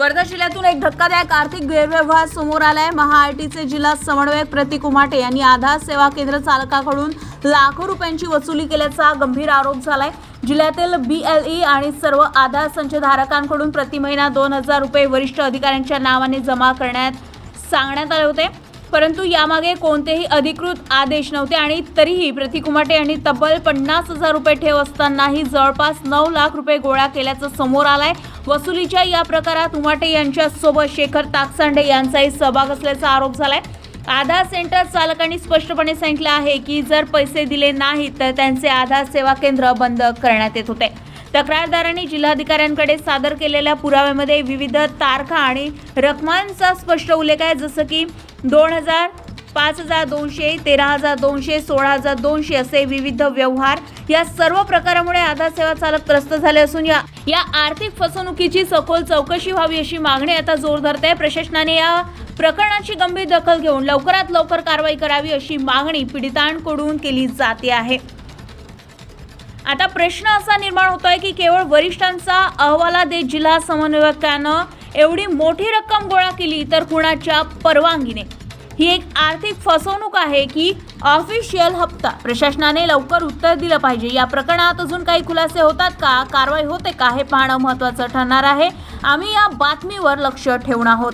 वर्धा जिल्ह्यातून एक धक्कादायक आर्थिक गैरव्यवहार समोर आलाय. महाआरटीचे जिल्हा समन्वयक प्रतीक उमाटे यांनी आधार सेवा केंद्र चालकाकडून लाखो रुपयांची वसुली केल्याचा गंभीर आरोप झालाय. जिल्ह्यातील बीएलई आणि सर्व आधार संचधारकांकडून प्रति महिना दोन हजार रुपये वरिष्ठ अधिकाऱ्यांच्या नावाने जमा करण्यात सांगण्यात आले होते. परंतु यामागे कोणतेही अधिकृत आदेश नव्हते आणि तरीही प्रतीक उमाटे यांनी तब्बल पन्नास हजार रुपये ठेव असतानाही जवळपास नऊ लाख रुपये गोळा केल्याचं समोर आलंय. वसुलीच्या या प्रकारात उमाटे यांच्यासोबत शेखर ताकसांडे यांचाही सहभाग असल्याचा आरोप झालाय. आधार सेंटर चालकांनी स्पष्टपणे सांगितलं आहे की जर पैसे दिले नाहीत तर त्यांचे आधार सेवा केंद्र बंद करण्यात येत होते. तक्रारदारांनी जिल्हाधिकाऱ्यांकडे सादर केलेल्या पुराव्यामध्ये विविध तारखा आणि रकमांचा स्पष्ट उल्लेख आहे जसं की दोन हजार पाच हजार दोनशे तेरा हजार दोनशे सोळा हजार दोनशे असे विविध व्यवहार या सर्व प्रकारामुळे आधार सेवा चालक त्रस्त झाले असून या या आर्थिक फसवणुकीची सखोल चौकशी व्हावी अशी मागणी आता जोर धरते प्रशासनाने या प्रकरणाची गंभीर दखल घेऊन लवकरात लवकर कारवाई करावी अशी मागणी पीडितांकडून केली जाते आहे. आता प्रश्न असा निर्माण होतोय की केवळ वरिष्ठांचा अहवाला देत जिल्हा समन्वयकानं एवढी मोठी रक्कम गोळा केली तर कुणाच्या परवानगीने? ही एक आर्थिक फसवणूक आहे की ऑफिशियल हप्ता? प्रशासनाने लवकर उत्तर दिलं पाहिजे. या प्रकरणात अजून काही खुलासे होतात का? कारवाई होते का? हे पाहणं महत्त्वाचं ठरणार आहे. आम्ही या बातमीवर लक्ष ठेवून आहोत.